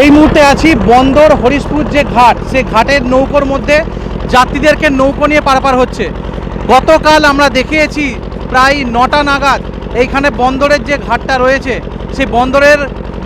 এই মুহূর্তে আছি বন্দর হরিশপুর যে ঘাট সে ঘাটের নৌকোর মধ্যে যাত্রীদেরকে নৌকো নিয়ে পারাপার হচ্ছে। গতকাল আমরা দেখিয়েছি প্রায় নটা নাগাদ এইখানে বন্দরের যে ঘাটটা রয়েছে, সেই বন্দরের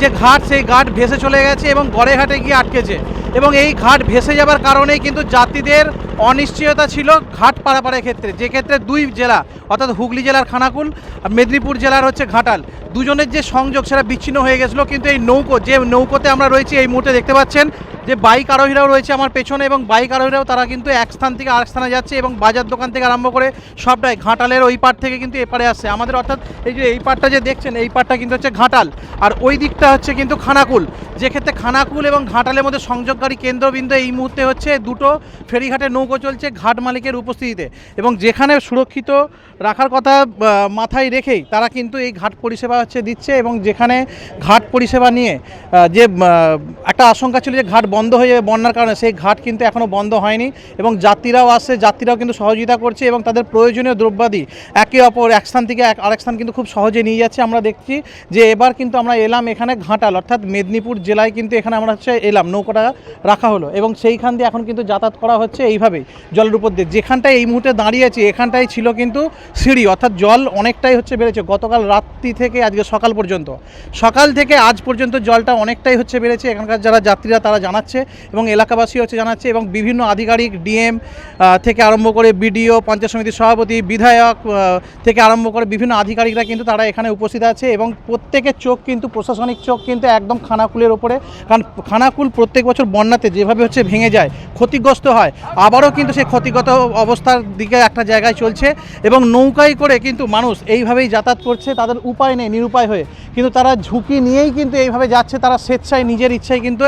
যে ঘাট, সেই ঘাট ভেসে চলে গেছে এবং গড়েঘাটে গিয়ে আটকেছে। এবং এই ঘাট ভেসে যাবার কারণেই কিন্তু যাত্রীদের অনিশ্চয়তা ছিল ঘাট পারাপারের ক্ষেত্রে। যে ক্ষেত্রে দুই জেলা, অর্থাৎ হুগলি জেলার খানাকুল আর মেদিনীপুর জেলার হচ্ছে ঘাটাল। দুজনের যে সংযোগ সেটা বিচ্ছিন্ন হয়ে গেছিল, কিন্তু এই নৌকো, যে নৌকোতে আমরা রয়েছি এই মুহূর্তে দেখতে পাচ্ছেন যে বাইক আরোহীরাও রয়েছে আমার পেছনে এবং বাইক আরোহীরাও তারা কিন্তু এক স্থান থেকে আরেক স্থানে যাচ্ছে এবং বাজার দোকান থেকে আরম্ভ করে সবটাই ঘাটালের ওই পার থেকে কিন্তু এপারে আসছে। আমাদের অর্থাৎ এই যে এই পারটা যে দেখছেন, এই পারটা কিন্তু হচ্ছে ঘাটাল। আর ওই দিকটা হচ্ছে কিন্তু খানাকুল। যে ক্ষেত্রে খানাকুল এবং ঘাটালের মধ্যে সংযোগকারী কেন্দ্রবিন্দু এই মুহূর্তে হচ্ছে দুটো ফেরিঘাটে নৌকো চলছে ঘাট মালিকের উপস্থিতিতে। এবং যেখানে সুরক্ষিত রাখার কথা মাথায় রেখেই তারা কিন্তু এই ঘাট পরিষেবা হচ্ছে দিচ্ছে এবং যেখানে ঘাট পরিষেবা নিয়ে যে একটা আশঙ্কা ছিল যে ঘাট বন্ধ হয়ে যাবে বন্যার কারণে, সেই ঘাট কিন্তু এখনও বন্ধ হয়নি এবং যাত্রীরাও আসছে, যাত্রীরাও কিন্তু সহযোগিতা করছে এবং তাদের প্রয়োজনীয় দ্রব্যাদি একে অপর, এক স্থান থেকে এক, আরেক স্থান কিন্তু খুব সহজে নিয়ে যাচ্ছে। আমরা দেখছি যে এবার কিন্তু আমরা এলাম এখানে ঘাটাল, অর্থাৎ মেদিনীপুর জেলায় কিন্তু এখানে আমরা হচ্ছে এলাম, নৌকাটা রাখা হলো এবং সেইখান দিয়ে এখন কিন্তু যাতায়াত করা হচ্ছে এইভাবেই জলের উপর দিয়ে। যেখানটায় এই মুহূর্তে দাঁড়িয়ে আছি, এখানটায় ছিল কিন্তু সিঁড়ি, অর্থাৎ জল অনেকটাই হচ্ছে বেড়েছে। গতকাল রাত্রি থেকে আজকে সকাল পর্যন্ত। সকাল থেকে আজ পর্যন্ত জলটা অনেকটাই হচ্ছে বেড়েছে। এখানকার যারা যাত্রীরা তারা জানাচ্ছে এবং এলাকাবাসী হচ্ছে জানাচ্ছে এবং বিভিন্ন আধিকারিক, ডিএম থেকে আরম্ভ করে বিডিও, পঞ্চায়েত সমিতির সভাপতি, বিধায়ক থেকে আরম্ভ করে বিভিন্ন আধিকারিকরা কিন্তু তারা এখানে উপস্থিত আছে এবং প্রত্যেকের চোখ কিন্তু প্রশাসনিক চোখ কিন্তু একদম খানাকুলের ওপরে। কারণ খানাকুল প্রত্যেক বছর বন্যাতে যেভাবে হচ্ছে ভেঙে যায়, ক্ষতিগ্রস্ত হয়, আবারও কিন্তু সেই ক্ষতিগত অবস্থার দিকে একটা জায়গায় চলছে এবং নৌকায় করে কিন্তু মানুষ এইভাবেই যাতায়াত করছে, তাদের উপায় নেই, নিরুপায় হয়ে। কিন্তু তারা ঝুঁকি নিয়েই কিন্তু এইভাবে যাচ্ছে, তারা স্বেচ্ছায়, নিজের ইচ্ছায় কিন্তু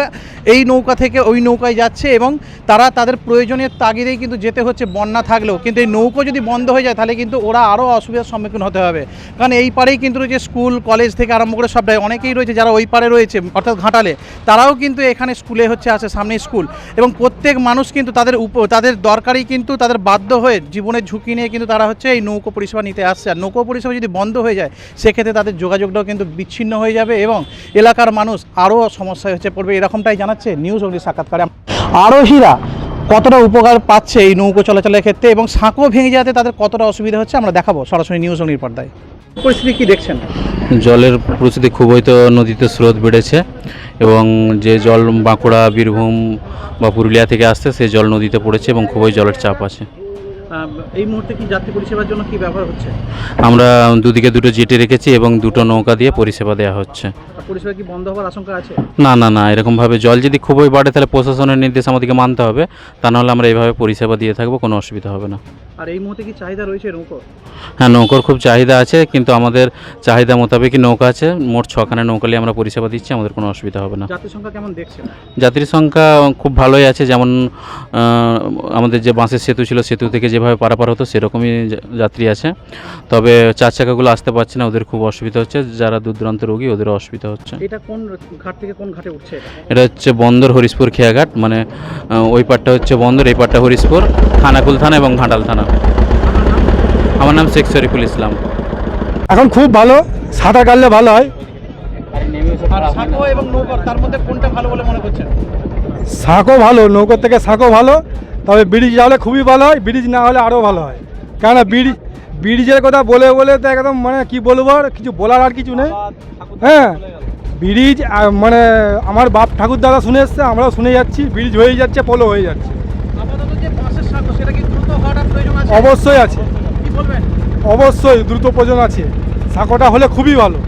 এই নৌকা থেকে ওই নৌকায় যাচ্ছে এবং তারা তাদের প্রয়োজনের তাগিদেই কিন্তু যেতে হচ্ছে বন্যা থাকলেও। কিন্তু এই নৌকো যদি বন্ধ হয়ে যায়, তাহলে কিন্তু ওরা আরও অসুবিধার সম্মুখীন হতে হবে। কারণ এই পারেই কিন্তু রয়েছে স্কুল, কলেজ থেকে আরম্ভ করে সবটাই অনেকেই রয়েছে যারা ওই পারে রয়েছে, অর্থাৎ ঘাটালে। তারাও কিন্তু এখানে স্কুলে হচ্ছে আছে সামনে স্কুল। এবং প্রত্যেক মানুষ কিন্তু তাদের উপ, তাদের দরকারই কিন্তু তাদের বাধ্য হয়ে জীবনের ঝুঁকি নিয়ে কিন্তু তারা হচ্ছে এই নৌকো পরিষেবা নিতে আসছে। আর নৌকো পরিষেবা যদি বন্ধ হয়ে যায়, সেক্ষেত্রে তাদের যোগাযোগটাও কিন্তু বিচ্ছিন্ন হয়ে যাবে এবং এলাকার মানুষ আরও সমস্যায় হচ্ছে পড়বে। এরকমটাই জানাচ্ছে নিউজ অগ্নি সাক্ষাৎকারে। আরোহীরা কতটা উপকার পাচ্ছে এই নৌকো চলাচলের ক্ষেত্রে এবং সাঁকো ভেঙে যাতে তাদের কতটা অসুবিধা হচ্ছে আমরা দেখাবো সরাসরি নিউজ অগ্নির পর্দায়। পরিস্থিতি কি দেখছেন? জলের পরিস্থিতি খুবই তো নদীতে স্রোত বেড়েছে এবং যে জল বাঁকুড়া, বীরভূম বা পুরুলিয়া থেকে আসছে, সেই জল নদীতে পড়েছে এবং খুবই জলের চাপ আছে। এই মুহূর্তে কি যাত্রী পরিষেবার জন্য কি ব্যবহার হচ্ছে? আমরা দুদিকে দুটো জেটি রেখেছি এবং দুটো নৌকা দিয়ে পরিষেবা দেওয়া হচ্ছে। পরিষেবা কি বন্ধ হওয়ার আশঙ্কা আছে? না না না এরকমভাবে জল যদি খুবই বাড়ে তাহলে প্রশাসনের নির্দেশ আমাদেরকে মানতে হবে। তা নাহলে আমরা এইভাবে পরিষেবা দিয়ে থাকব কোনো অসুবিধা হবে না। আর এই মুহূর্তে কি চাহিদা রয়েছে নৌকো হ্যাঁ নৌকার খুব চাহিদা আছে কিন্তু আমাদের চাহিদা মোতাবেকই নৌকা আছে। মোট ছখানে নৌকা নিয়ে আমরা পরিষেবা দিচ্ছি আমাদের কোনো অসুবিধা হবে না। যাত্রী সংখ্যা কেমন দেখছেন? যাত্রীর সংখ্যা খুব ভালোই আছে যেমন আমাদের যে বাঁশের সেতু ছিল সেতু থেকে যেভাবে পারাপার হতো সেরকমই যাত্রী আছে। তবে চার চাকাগুলো আসতে পারছে না ওদের খুব অসুবিধা হচ্ছে। যারা দূর দূরান্ত রোগী ওদের অসুবিধা হচ্ছে। এটা কোন ঘাট থেকে কোন ঘাটে উঠছে এটা? এটা হচ্ছে বন্দর হরিশপুর খেয়াঘাট মানে ওই পাটটা হচ্ছে বন্দর এই পাটটা হরিশপুর থানাকুল থানা এবং ঘাটাল থানা। আমার নাম শেখ শরীফুল ইসলাম। এখন খুব ভালো সাঁতার কাটলে ভালো হয়। সাঁকো এবং নৌকো তার মধ্যে কোনটা ভালো বলে মনে করছেন? শাঁকও ভালো নৌকোর থেকে শাঁকও ভালো। তবে ব্রিজ হলে খুবই ভালো হয় ব্রিজ না হলে আরও ভালো হয়। কেননা ব্রিজ ব্রিজের কথা বলে বলে তো একদম মানে কি বলব আর কিছু বলার আর কিছু নেই। হ্যাঁ ব্রিজ মানে আমার বাপ ঠাকুর দাদা শুনে এসছে আমরাও শুনে যাচ্ছি ব্রিজ হয়ে যাচ্ছে পোলো হয়ে যাচ্ছে। অবশ্যই আছে। অবশ্যই দ্রুত প্রয়োজন আছে। সাঁকোটা হলে খুবই ভালো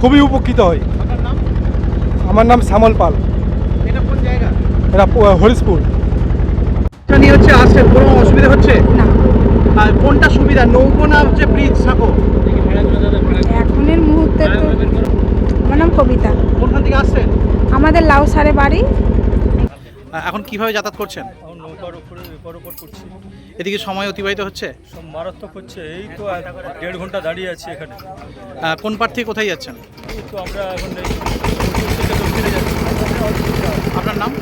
খুবই উপকৃত হয়। আমার নাম শ্যামল পাল। এটা হরিশপুর। এটা নিয়ে হচ্ছে আসছে কোনো অসুবিধা হচ্ছে? না। আর কোনটা সুবিধা? নৌকো না হচ্ছে ব্রিজ সাঁকো? এখনের মুহূর্তে তো আমার নাম কবিতা। কোনখান থেকে আসছেন? আমাদের লাউসারে বাড়ি। এখন কীভাবে যাতায়াত করছেন? নৌকার উপরে এপার ওপর করছি। এদিকে সময় অতিবাহিত হচ্ছে? মারাত্মক হচ্ছে এই তো দেড় ঘণ্টা দাঁড়িয়ে আছি এখানে। কোন পার থেকে কোথায় যাচ্ছেন? তো আমরা এখন থেকে আপনার নাম?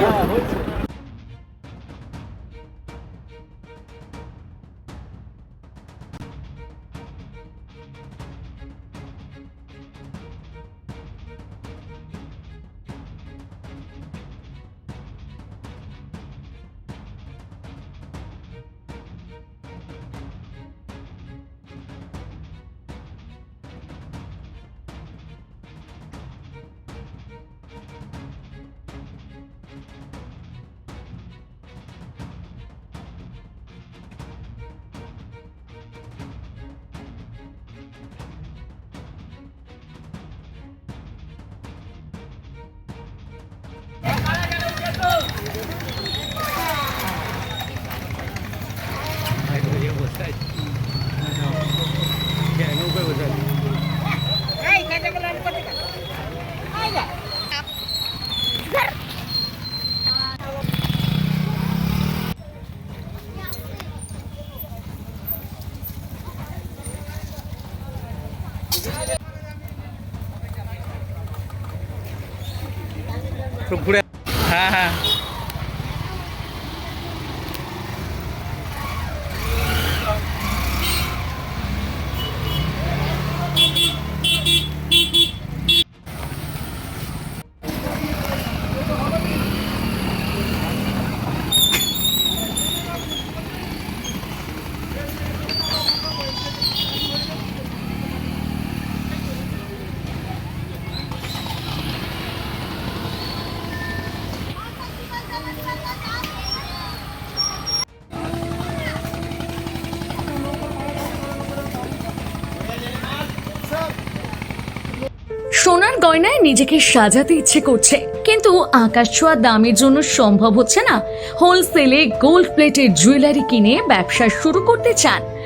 Yeah. একটু সোনার গয়নায় নিজেকে সাজাতে ইচ্ছে করছে। কিন্তু আকাশ ছোঁয়া দামের জন্য সম্ভব হচ্ছে না। হোলসেলে গোল্ড প্লেটের জুয়েলারি কিনে ব্যবসা শুরু করতে চান।